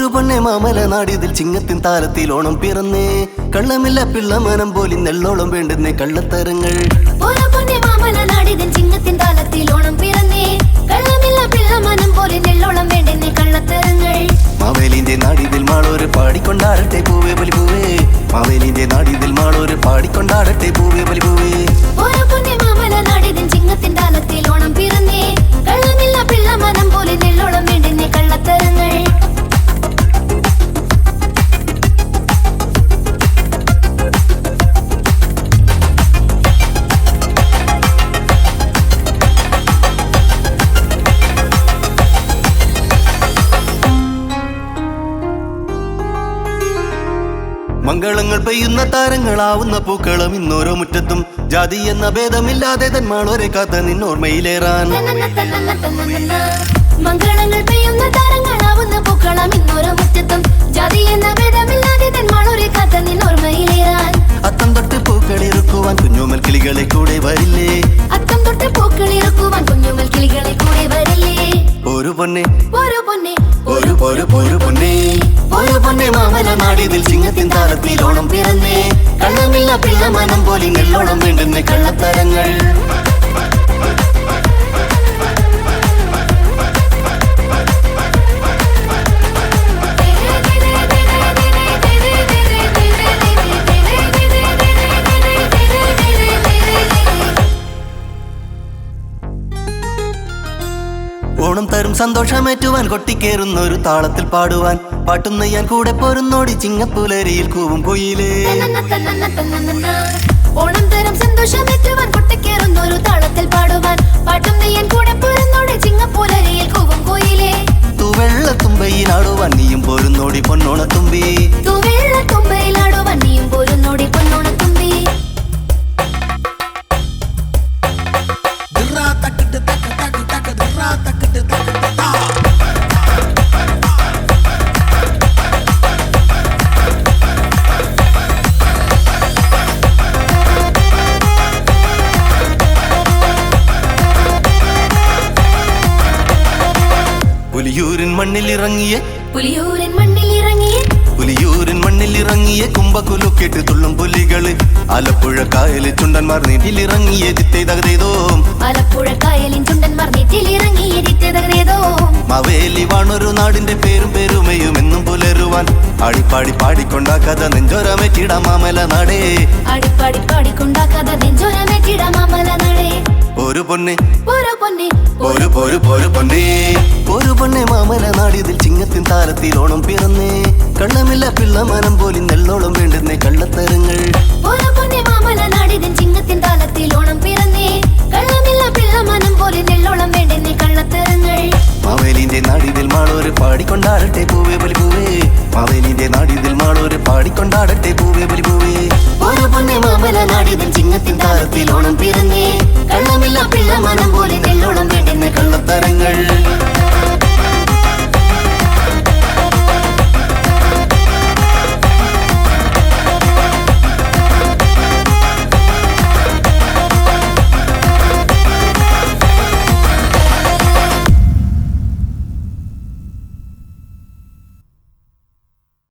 മാമല നാടിതിൽ ചിങ്ങത്തിൻ താരത്തിൽ ഓണം പിറന്നേ. കള്ളമില്ല പിള്ളമനം പോലി നെള്ളോളം വേണ്ടുന്നേ കള്ളത്തരങ്ങൾ. മാമല നാടിയതിൽ ചിങ്ങത്തിൻ താലത്തിൽ ഓണം പിറന്നേ. കള്ളമില്ല പിള്ള മനം പോലെ നെള്ളോളം വേണ്ടുന്നേ കള്ളത്തരങ്ങൾ. മാവേലിന്റെ നാടിതിൽ മാളോര് പാടിക്കൊണ്ടാടട്ടെ പൂവേ ബലി പൂവേ മാവേലിന്റെ നാടിയതിൽ മാളോര് പാടിക്കൊണ്ടാടട്ടെ പൂവേ ബലി പൂവേ മംഗളങ്ങൾ പെയ്യുന്ന താരങ്ങളാവുന്ന പൂക്കളം ഇന്നോരോ മുറ്റത്തും. ജാതി എന്ന ഭേദമില്ലാതെ തന്മാളോരെ കാത്ത നിന്നോർമ്മയിലേറാൻ. മംഗളങ്ങൾ പെയ്യുന്ന താരങ്ങളാവുന്ന പൂക്കളം ഇന്നോരോ മുറ്റത്തും. ജാതി എന്ന ഭേദമില്ലാതെ തന്മാളോരെ കഥ നിന്നോർമ്മയിലേറാൻ. അത്തം തൊട്ട് പൂക്കളിറുക്കുവാൻ കുഞ്ഞുമൽ കിളികളെ കൂടെ വരില്ലേ? അത്തം തൊട്ട് പൂക്കളിറക്കുവാൻ കുഞ്ഞുമൽ കിളികളെ കൂടെ വരില്ലേ? ഒരു പൊന്നെ. ഒരു പൊന്നെ. ഒരു ഒരു ഒരു പൊന്നെ. ഒരു പൊന്നെ മാമല നാടിതിൽ ചിങ്ങത്തിൻ താരത്തിൽ ഓണം പിറന്നേ. കള്ളമില്ല പിള്ള മനം പോലെ നെല്ലോണം വേണ്ടുന്ന കള്ളത്തരങ്ങൾ. തരും സന്തോഷമേറ്റുവാൻ കൊട്ടിക്കേറുന്ന ഒരു താളത്തിൽ പാടുവാൻ പാട്ടും ഞാൻ കൂടെ പോരുന്നോടി ചിങ്ങപ്പുലരിയിൽ കൂവും കുയിലേ. ഓണം തരം സന്തോഷമേറ്റുവാൻ കൊട്ടിക്കേറുന്ന പുലിയൂരിൻ മണ്ണിലിറങ്ങിയ പുലിയൂരൻ മണ്ണിൽ പുലിയൂരൻ പുലിയൂരിൻ മണ്ണിലിറങ്ങിയ കുമ്പക്കുലുക്കിട്ട് തുള്ളും പുലികൾ. ആലപ്പുഴ കായലിൽ ചുണ്ടന്മാർ നീട്ടിലിറങ്ങിയ ജിത്തേ തകതേതോ. ആലപ്പുഴ കായലിൻ ചുണ്ടന്മാർ നെറ്റിലിറങ്ങി തകതേതോ. മാവേലി വാണൊരു നാടിന്റെ പേരും പേരുമയും എന്നും പുലരുവാൻ. അടിപ്പാടി പാടിക്കൊണ്ടാ കഥ നെഞ്ചോരമേ മാമല നാടേ. പാടിക്കൊണ്ടാ കഥ നെഞ്ചോരമേറ്റിടാ മാമല നടേ. ഒരു പൊന്നെ. ഒരു പൊരു പൊരു പൊന്നെ. ഒരു പൊന്നെ മാമല നാടിതിൽ ചിങ്ങത്തിൻ താരത്തിൽ ഓണം പിറന്നേ. കണ്ണമില്ല പിള്ളമാനം മനം പോലി നെല്ലോളം